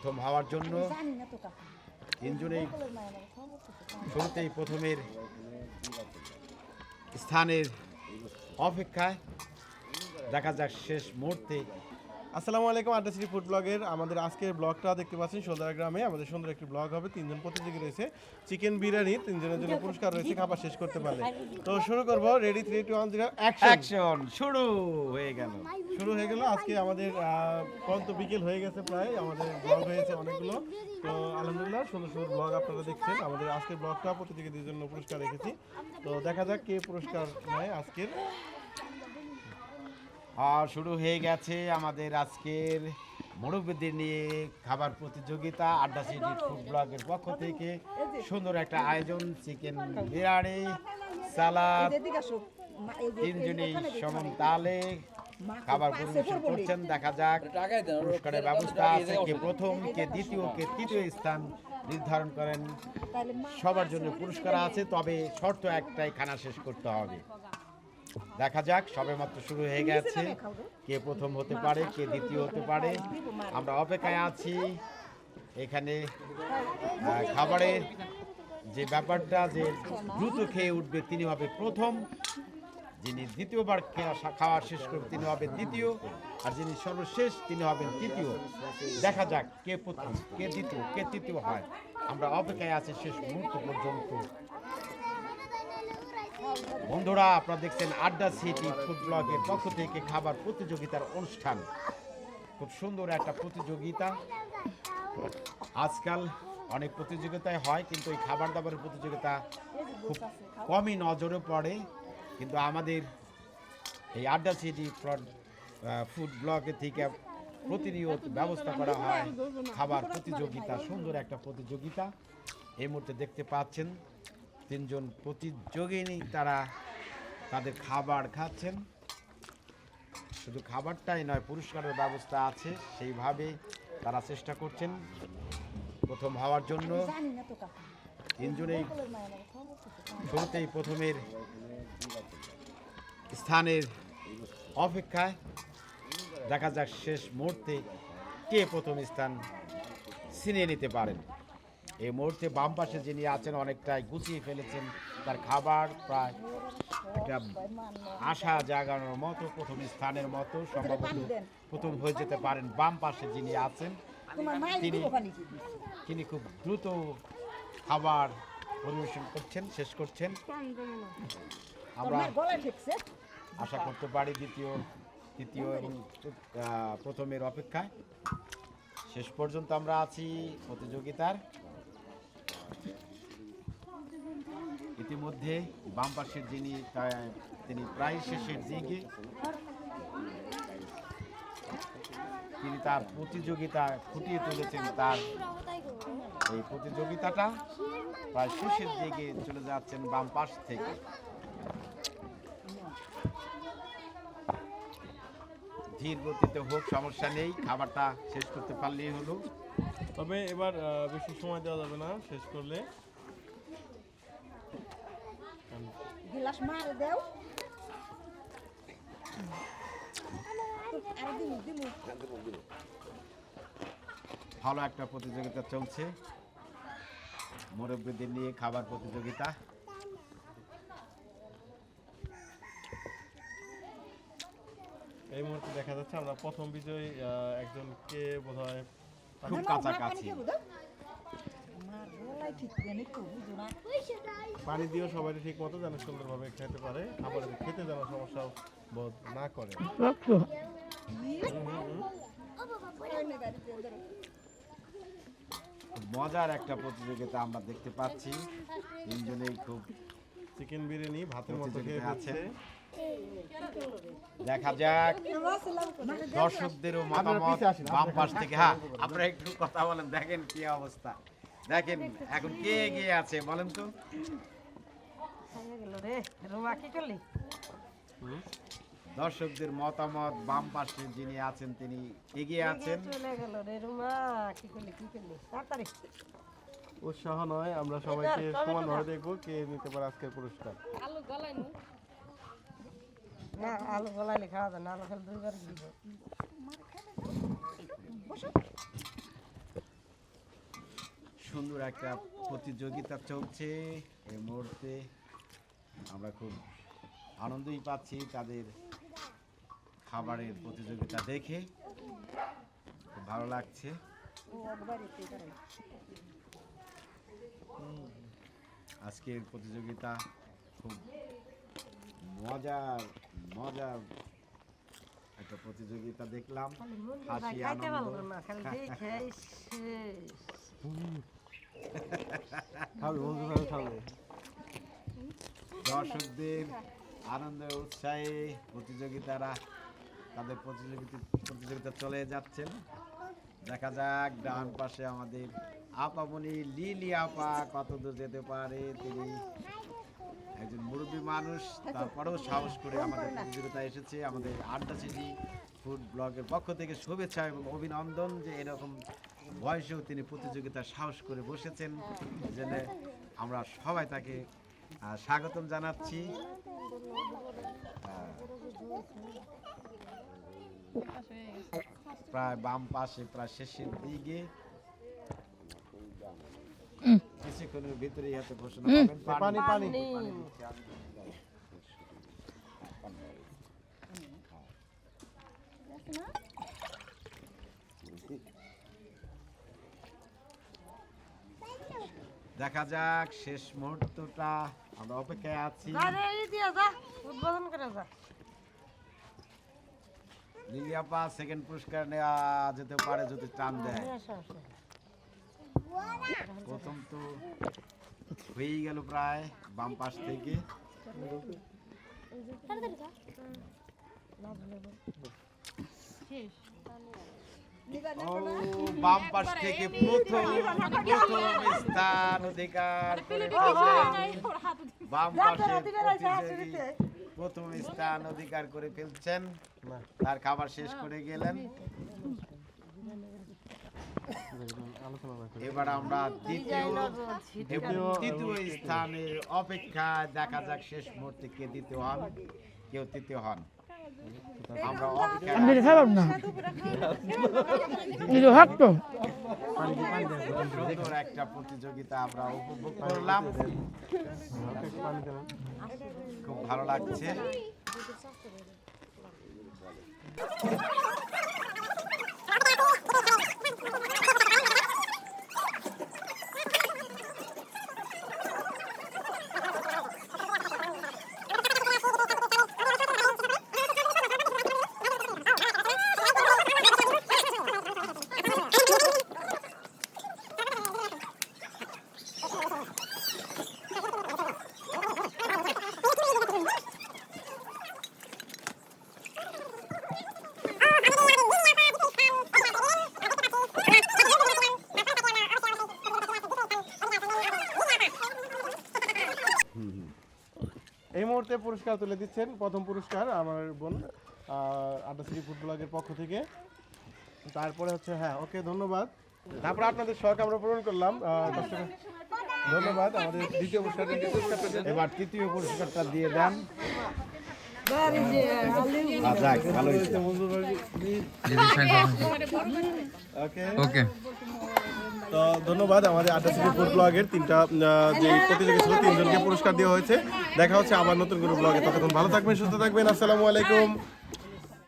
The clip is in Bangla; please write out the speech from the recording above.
প্রথম হওয়ার জন্য তিনজনেই শুরুতেই প্রথমের স্থানের অপেক্ষায় দেখা যাক শেষ মুহূর্তে আসসালামু আলাইকুম আড্ডা সিটি ফুড ব্লগের আমাদের আজকের ব্লগটা দেখতে পাচ্ছেন সোলদারা গ্রামে। আমাদের সুন্দর একটি ব্লগ হবে তিনজন প্রতিযোগী রয়েছে। চিকেন বিরিয়ানি তিনজনের জন্য পুরস্কার রয়েছে খাবার শেষ করতে পারলে। তো শুরু করব ready three two one zero action শুরু হয়ে গেল। শুরু হয়ে গেল। আজকে আমাদের পর্যন্ত বিকেল হয়ে গেছে প্রায়। আমাদের ব্লগ হয়েছে অনেকগুলো। তো আলহামদুলিল্লাহ সুন্দর সুন্দর ব্লগ আপনারা দেখছেন। আমাদের আজকের ব্লগটা প্রতিযোগীদের জন্য পুরস্কার রেখেছি। তো দেখা যাক কে পুরস্কার নেয় আজকের। শুরু হয়ে গেছে আমাদের আজকের মুরব্বীদের নিয়ে খাবার প্রতিযোগিতা আড্ডা সিটি ফুড ব্লগের পক্ষ থেকে সুন্দর একটা আয়োজন চিকেন বিরিয়ানি সালাদ তিনজনেই সমান তালে খাবার পরিবেশন করছেন দেখা যাক। পুরস্কারের ব্যবস্থা আছে কে প্রথম কে দ্বিতীয় কে তৃতীয় স্থান নির্ধারণ করেন। সবার জন্য পুরস্কার আছে তবে শর্ত একটাই খানা শেষ করতে হবে। দেখা যাক সবেমাত্র শুরু হয়ে গেছে। কে প্রথম হতে পারে কে দ্বিতীয় হতে পারে। আমরা অপেক্ষায় আছি। এখানে আহ, খাবারের যে ব্যাপারটা যে দ্রুত খেয়ে উঠবে তিনি হবে প্রথম। যিনি দ্বিতীয়বার খাওয়া শেষ করবে তিনি হবেন দ্বিতীয়। আর যিনি সর্বশেষ তিনি হবেন তৃতীয়। দেখা যাক কে প্রথম কে দ্বিতীয় কে তৃতীয় হয়। আমরা অপেক্ষায় আছি শেষ মুহূর্ত পর্যন্ত। বন্ধুরা, আপনারা দেখছেন আড্ডা সিটি ফুড ব্লগের পক্ষ থেকে খাবার প্রতিযোগিতার অনুষ্ঠান। খুব সুন্দর একটা প্রতিযোগিতা। আজকাল অনেক প্রতিযোগিতায় হয়, কিন্তু এই খাবার দাবারের প্রতিযোগিতা খুব কমই নজরে পড়ে। কিন্তু আমাদের এই আড্ডা সিটি ফুড ব্লগের থেকে প্রতিনিয়ত ব্যবস্থা করা হয় খাবার প্রতিযোগিতা, সুন্দর একটা প্রতিযোগিতা। এই মুহূর্তে দেখতে পাচ্ছেন তিনজন প্রতিযোগিনী তারা তাদের খাবার খাচ্ছেন। শুধু খাবারটাই নয়, পুরস্কারের ব্যবস্থা আছে, সেইভাবে তারা চেষ্টা করছেন প্রথম হওয়ার জন্য। তিনজনেই শুরুতেই প্রথমের স্থানের অপেক্ষায়। দেখা যাক শেষ মুহূর্তে কে প্রথম স্থান ছিনিয়ে নিতে পারেন। এই মুহূর্তে বাম পাশে যিনি আছেন অনেকটাই গুছিয়ে ফেলেছেন তার খাবার প্রায় একটা আশা জাগানোর মতো প্রথম স্থানের মতো সম্ভবত প্রথম হয়ে যেতে পারেন বাম পাশে যিনি আছেন। তিনি তিনি খুব দ্রুত খাবার পরিবেশন করছেন শেষ করছেন। আমরা আশা করতে পারি দ্বিতীয় তৃতীয় এবং প্রথমের অপেক্ষায়। শেষ পর্যন্ত আমরা আছি প্রতিযোগিতার। ইতিমধ্যে বাম পাশের যিনি তিনি প্রায় শেষের দিকে। তিনি তার প্রতিযোগিতা ফুটিয়ে তুলেছেন, তার এই প্রতিযোগিতাটা প্রায় শেষের দিকে চলে যাচ্ছেন বাম পাশ থেকে। ধীর গতিতে হোক সমস্যা নেই খাবারটা শেষ করতে পারলেই হলো। তবে এবার বেশি সময় দেওয়া যাবে না শেষ করলে। গিলাস দেও। ভালো একটা প্রতিযোগিতা চলছে। মুরব্বীদের নিয়ে খাবার প্রতিযোগিতা। এই মুহূর্তে দেখা যাচ্ছে আমরা প্রথম বিজয়ী একজনকে বোধহয় খুব কাছাকাছি। পানি দিয়েও সবাই ঠিক মতো যেন সুন্দরভাবে খেতে পারে আবার খেতে যেন সমস্যা বোধ না করে। মজার একটা প্রতিযোগিতা আমরা দেখতে পাচ্ছি। তিনজনেই খুব চিকেন বিরিয়ানি ভাতের মতো খেয়ে আছে। দেখা যাক। দর্শকদেরও মতামত বাম পাশ থেকে। হ্যাঁ আপনারা একটু কথা বলেন দেখেন কি অবস্থা। দেখেন এখন কে এগিয়ে আছে বলেন তো। গেল রে রোমা কি করলি দর্শকদের মতামত বাম পাশে যিনি আছেন তিনি এগিয়ে আছেন। চলে গেল রে রোমা কি করলি কি করলি তাড়াতাড়ি উৎসাহ নয় আমরা সবাইকে সমানভাবে দেখব কে নিতে পারে আজকের পুরস্কার। না, আলু খাওয়া না, আলু সুন্দর একটা প্রতিযোগিতা চলছে এই মুহূর্তে। আমরা খুব আনন্দই পাচ্ছি তাদের খাবারের প্রতিযোগিতা দেখে। খুব ভালো লাগছে। আজকের প্রতিযোগিতা খুব মজার মজার একটা প্রতিযোগিতা দেখলাম হাসি আনন্দ। দর্শকদের উৎসাহে প্রতিযোগিতারা তাদের প্রতিযোগিতা প্রতিযোগিতা চলে যাচ্ছেন দেখা যাক ডান পাশে আমাদের আপামনি লিলি আপা কত দূর যেতে পারে। তিনি একজন মানুষ তারপরেও সাহস করে আমাদের প্রতিযোগিতা এসেছে আমাদের আড্ডা সিটি ফুড ব্লগের পক্ষ থেকে শুভেচ্ছা এবং অভিনন্দন যে এরকম বয়সেও তিনি প্রতিযোগিতা সাহস করে বসেছেন। জন্য আমরা সবাই তাকে স্বাগতম জানাচ্ছি। প্রায় বাম পাশে প্রায় শেষের দিকে। কিছুক্ষণের ভিতরেই হাতে ঘোষণা পানি পানি দেখা যাক শেষ মুহূর্তটা। আমরা অপেক্ষায় আছি। উদ্বোধন করে যা। লিলিয়াপা সেকেন্ড পুরস্কার নেওয়া যেতে পারে যদি টান দেয়। প্রথম তো হয়েই গেল প্রায় বাম পাশ থেকে। বাম পাশ থেকে প্রথম স্থান অধিকার করে বাম পাশে প্রথম স্থান অধিকার করে ফেলছেন। তার খাবার শেষ করে গেলেন। এবার আমরা দ্বিতীয় তৃতীয় স্থানের অপেক্ষা দেখা যাক শেষ মুহূর্তে কে দ্বিতীয় হন কেউ তৃতীয় হন। আমরা অপেক্ষা আমি না। এটা তো। সুন্দর একটা প্রতিযোগিতা আমরা উপভোগ করলাম। খুব ভালো লাগছে। এই পুরস্কার তুলে দিচ্ছেন প্রথম পুরস্কার আমার বোন আহ, আড্ডা সিটি ফুটবলারের পক্ষ থেকে। তারপরে হচ্ছে হ্যাঁ ওকে ধন্যবাদ। তারপরে আপনাদের শখ আমরা পূরণ করলাম ধন্যবাদ আমাদের দ্বিতীয় পুরস্কার পুরস্কারটা। এবার তৃতীয় পুরস্কারটা দিয়ে দেন। ওকে ওকে তো ধন্যবাদ আমাদের আড্ডা সিটি ফুড ব্লগের তিনটা যে প্রতিযোগী ছিল, তিনজনকে পুরস্কার দেওয়া হয়েছে। দেখা হচ্ছে আবার নতুন কোনো ব্লগে। ততক্ষণ ভালো থাকবেন, সুস্থ থাকবেন। আসসালামু আলাইকুম।